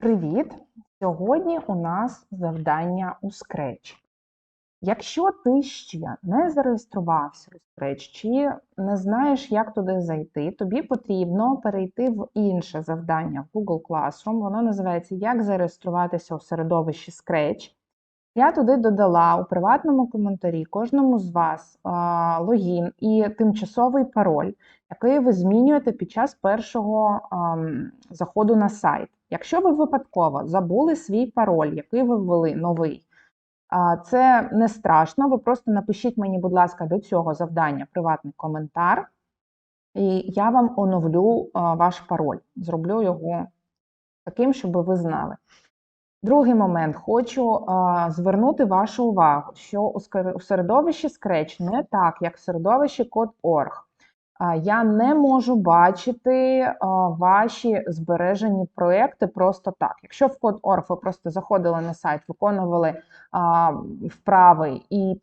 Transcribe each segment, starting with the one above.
Привіт! Сьогодні у нас завдання у Scratch. Якщо ти ще не зареєструвався у Scratch чи не знаєш, як туди зайти, тобі потрібно перейти в інше завдання в Google Classroom. Воно називається Як зареєструватися у середовищі Scratch. Я туди додала у приватному коментарі кожному з вас а, логін і тимчасовий пароль, який ви змінюєте під час першого ам, заходу на сайт. Якщо ви випадково забули свій пароль, який ви ввели новий, це не страшно. Ви просто напишіть мені, будь ласка, до цього завдання приватний коментар, і я вам оновлю ваш пароль. Зроблю його таким, щоб ви знали. Другий момент хочу звернути вашу увагу, що у середовищі Scratch не так, як в середовищі Code.org. Я не можу бачити ваші збережені проекти просто так. Якщо в Code.org ви просто заходили на сайт, виконували вправи, і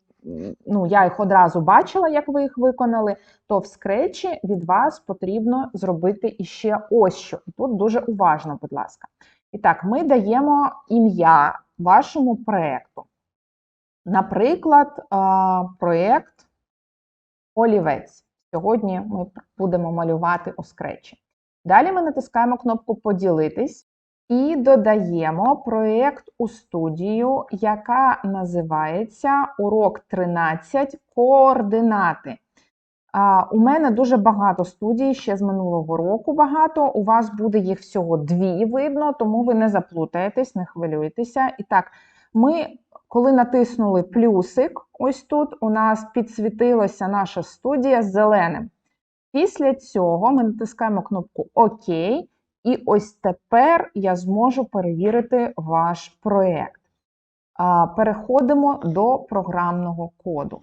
ну, я їх одразу бачила, як ви їх виконали, то в Scratch від вас потрібно зробити іще ось що. І Тут дуже уважно, будь ласка. І так, ми даємо ім'я вашому проєкту. Наприклад, проєкт Олівець. Сьогодні ми будемо малювати у скретчі. Далі ми натискаємо кнопку Поділитись і додаємо проєкт у студію, яка називається Урок 13 Координати. У мене дуже багато студій, ще з минулого року багато. У вас буде їх всього дві видно, тому ви не заплутаєтесь, не хвилюйтеся. І так, ми, коли натиснули плюсик, ось тут у нас підсвітилася наша студія зеленим. Після цього ми натискаємо кнопку ОК, і ось тепер я зможу перевірити ваш проєкт. Переходимо до програмного коду.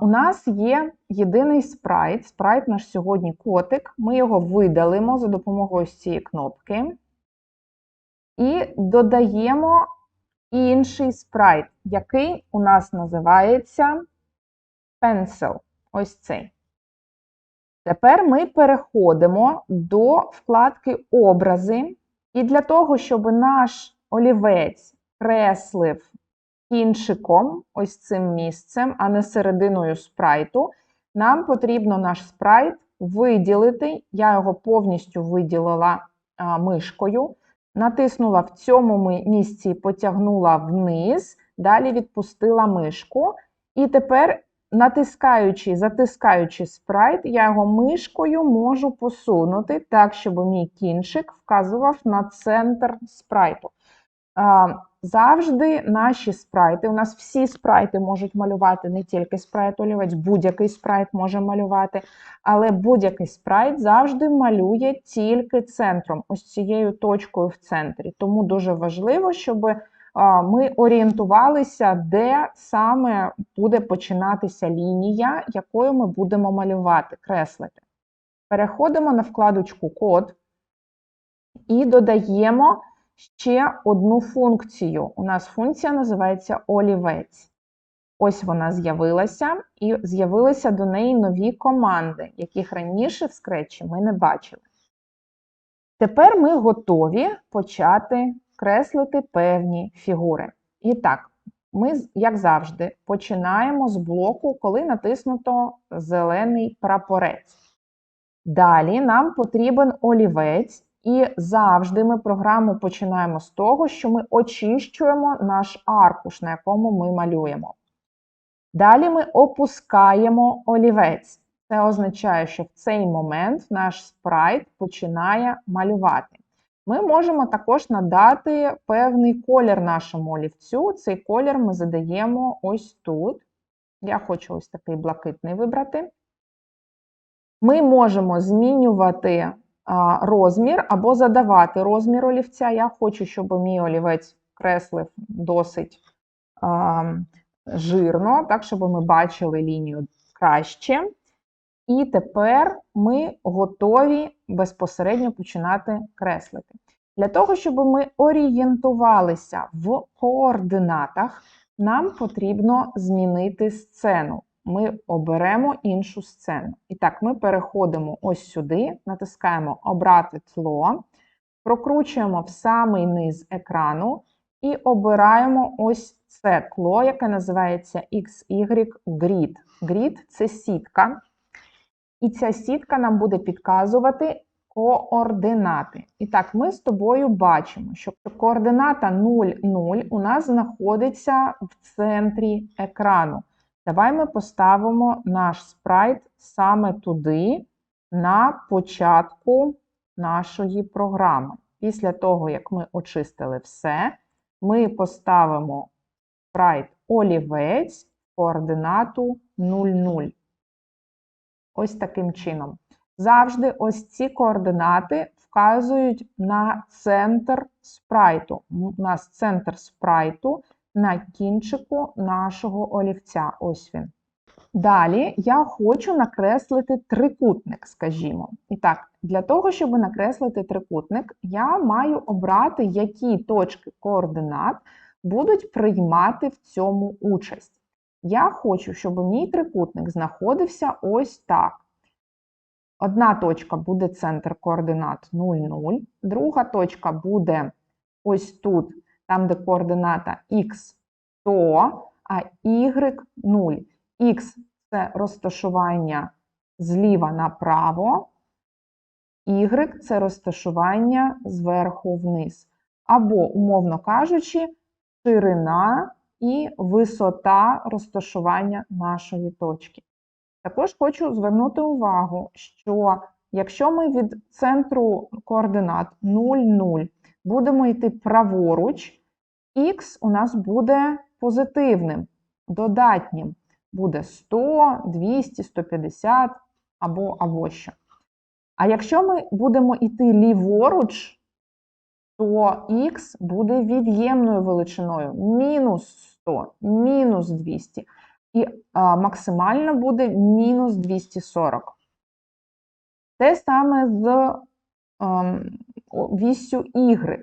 У нас є єдиний спрайт. Спрайт наш сьогодні котик. Ми його видалимо за допомогою цієї кнопки. І додаємо інший спрайт, який у нас називається Pencil. Ось цей. Тепер ми переходимо до вкладки Образи. І для того, щоб наш олівець креслив кінчиком, ось цим місцем, а не серединою спрайту, нам потрібно наш спрайт виділити. Я його повністю виділила а, мишкою. Натиснула в цьому місці, потягнула вниз, далі відпустила мишку. І тепер, натискаючи, затискаючи спрайт, я його мишкою можу посунути так, щоб мій кінчик вказував на центр спрайту. Завжди наші спрайти, у нас всі спрайти можуть малювати, не тільки спрайт олівець, будь-який спрайт може малювати, але будь-який спрайт завжди малює тільки центром, ось цією точкою в центрі. Тому дуже важливо, щоб ми орієнтувалися, де саме буде починатися лінія, якою ми будемо малювати, креслити. Переходимо на вкладочку Код і додаємо ще одну функцію. У нас функція називається олівець. Ось вона з'явилася, і з'явилися до неї нові команди, яких раніше в скретчі ми не бачили. Тепер ми готові почати креслити певні фігури. І так, ми, як завжди, починаємо з блоку, коли натиснуто зелений прапорець. Далі нам потрібен олівець, і завжди ми програму починаємо з того, що ми очищуємо наш аркуш, на якому ми малюємо. Далі ми опускаємо олівець. Це означає, що в цей момент наш спрайт починає малювати. Ми можемо також надати певний колір нашому олівцю. Цей колір ми задаємо ось тут. Я хочу ось такий блакитний вибрати. Ми можемо змінювати розмір або задавати розмір олівця. Я хочу, щоб мій олівець креслив досить жирно, так, щоб ми бачили лінію краще. І тепер ми готові безпосередньо починати креслити. Для того, щоб ми орієнтувалися в координатах, нам потрібно змінити сцену. Ми оберемо іншу сцену. І так, ми переходимо ось сюди, натискаємо Обрати тло. прокручуємо в самий низ екрану і обираємо ось це тло, яке називається XY Grid. Grid – це сітка. І ця сітка нам буде підказувати координати. І так, ми з тобою бачимо, що координата 0, 0 у нас знаходиться в центрі екрану. Давай ми поставимо наш спрайт саме туди, на початку нашої програми. Після того, як ми очистили все, ми поставимо спрайт олівець координату 0,0. Ось таким чином. Завжди ось ці координати вказують на центр спрайту. У нас центр спрайту на кінчику нашого олівця. Ось він. Далі я хочу накреслити трикутник, скажімо. І так, для того, щоб накреслити трикутник, я маю обрати, які точки координат будуть приймати в цьому участь. Я хочу, щоб мій трикутник знаходився ось так. Одна точка буде центр координат 0, 0, друга точка буде ось тут, там, де координата х 100, а y 0. Х це розташування зліва направо, y це розташування зверху вниз. Або, умовно кажучи, ширина і висота розташування нашої точки. Також хочу звернути увагу, що якщо ми від центру координат 0, 0 будемо йти праворуч, х у нас буде позитивним, додатнім. Буде 100, 200, 150 або або що. А якщо ми будемо йти ліворуч, то х буде від'ємною величиною мінус 100, мінус 200 і а, максимально буде мінус 240. Те саме з а, ем, вісю y.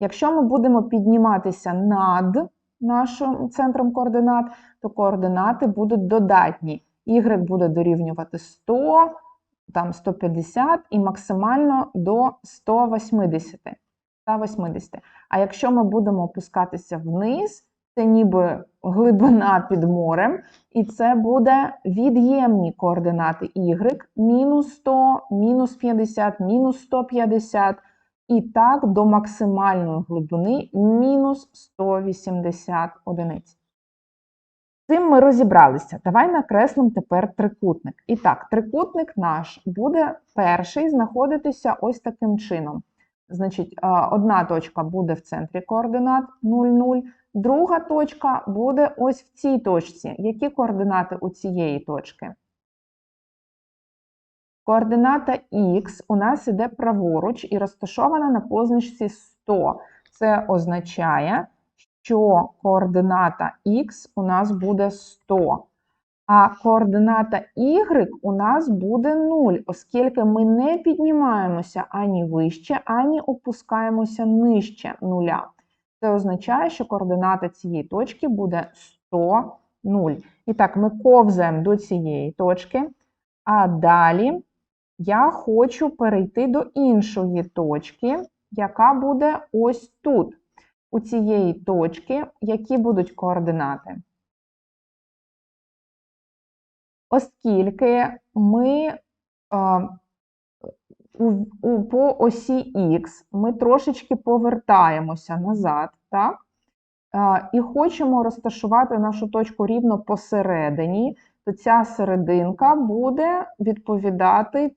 Якщо ми будемо підніматися над нашим центром координат, то координати будуть додатні. Y буде дорівнювати 100, там 150 і максимально до 180. 180. А якщо ми будемо опускатися вниз, це ніби глибина під морем, і це буде від'ємні координати y, мінус 100, мінус 50, мінус 150, і так до максимальної глибини мінус 180 одиниць. Цим ми розібралися. Давай накреслимо тепер трикутник. І так, трикутник наш буде перший знаходитися ось таким чином. Значить, одна точка буде в центрі координат 0, 0, Друга точка буде ось в цій точці. Які координати у цієї точки? Координата Х у нас іде праворуч і розташована на позначці 100. Це означає, що координата Х у нас буде 100. А координата Y у нас буде 0, оскільки ми не піднімаємося ані вище, ані опускаємося нижче нуля. Це означає, що координата цієї точки буде 100, 0. І так, ми ковзаємо до цієї точки, а далі я хочу перейти до іншої точки, яка буде ось тут. У цієї точки, які будуть координати. Оскільки ми у, у, по осі Х ми трошечки повертаємося назад, так? І хочемо розташувати нашу точку рівно посередині, то ця серединка буде відповідати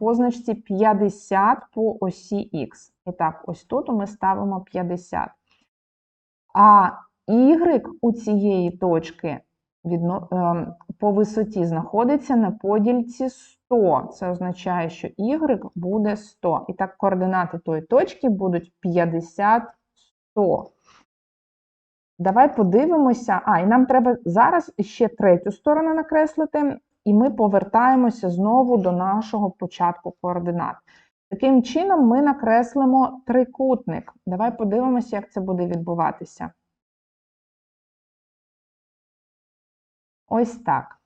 позначці 50 по осі Х. І так, ось тут ми ставимо 50. А Y у цієї точки Ем, по висоті знаходиться на подільці 100. Це означає, що y буде 100. І так, координати тої точки будуть 50, 100. Давай подивимося. А, і нам треба зараз ще третю сторону накреслити, і ми повертаємося знову до нашого початку координат. Таким чином, ми накреслимо трикутник. Давай подивимося, як це буде відбуватися. Ось так.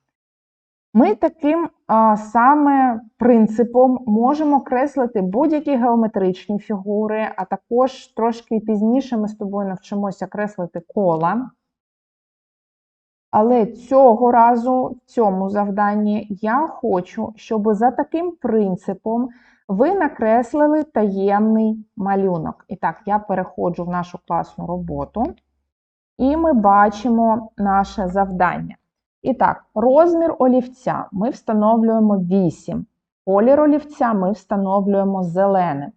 Ми таким а, саме принципом можемо креслити будь-які геометричні фігури, а також трошки пізніше ми з тобою навчимося креслити кола. Але цього разу в цьому завданні я хочу, щоб за таким принципом ви накреслили таємний малюнок. І так, я переходжу в нашу класну роботу, і ми бачимо наше завдання. І так, розмір олівця ми встановлюємо 8. Колір олівця ми встановлюємо зеленим.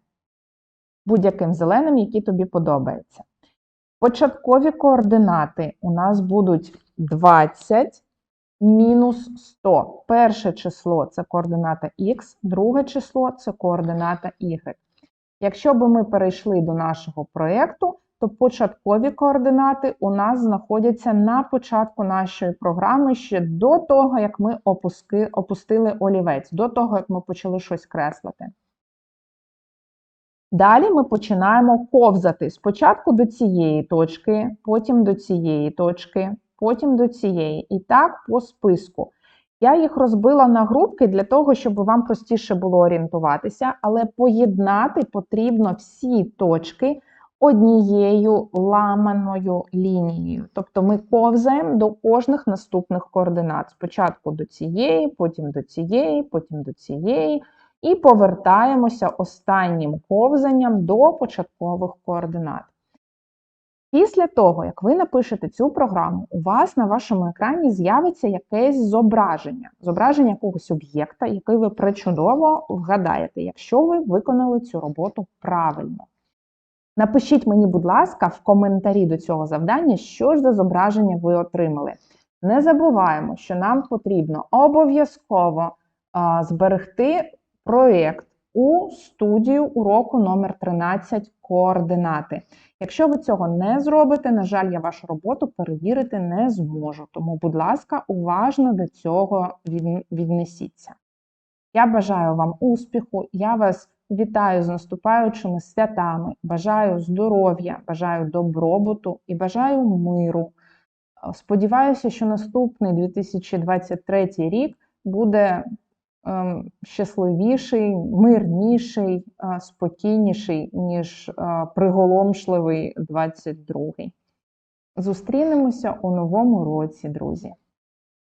Будь-яким зеленим, який тобі подобається. Початкові координати у нас будуть 20 мінус 100. Перше число це координата Х, друге число це координата Y. Якщо б ми перейшли до нашого проєкту, то початкові координати у нас знаходяться на початку нашої програми ще до того, як ми опустили олівець, до того, як ми почали щось креслити. Далі ми починаємо ковзати спочатку до цієї точки, потім до цієї точки, потім до цієї. І так по списку. Я їх розбила на групки для того, щоб вам простіше було орієнтуватися, але поєднати потрібно всі точки однією ламаною лінією. Тобто ми ковзаємо до кожних наступних координат. Спочатку до цієї, потім до цієї, потім до цієї. І повертаємося останнім ковзанням до початкових координат. Після того, як ви напишете цю програму, у вас на вашому екрані з'явиться якесь зображення, зображення якогось об'єкта, який ви причудово вгадаєте, якщо ви виконали цю роботу правильно. Напишіть мені, будь ласка, в коментарі до цього завдання, що ж за зображення ви отримали. Не забуваємо, що нам потрібно обов'язково зберегти проєкт у студію уроку номер 13 координати. Якщо ви цього не зробите, на жаль, я вашу роботу перевірити не зможу. Тому, будь ласка, уважно до цього віднесіться. Я бажаю вам успіху, я вас вітаю з наступаючими святами, бажаю здоров'я, бажаю добробуту і бажаю миру. Сподіваюся, що наступний 2023 рік буде щасливіший, мирніший, спокійніший, ніж приголомшливий 22-й. Зустрінемося у новому році, друзі!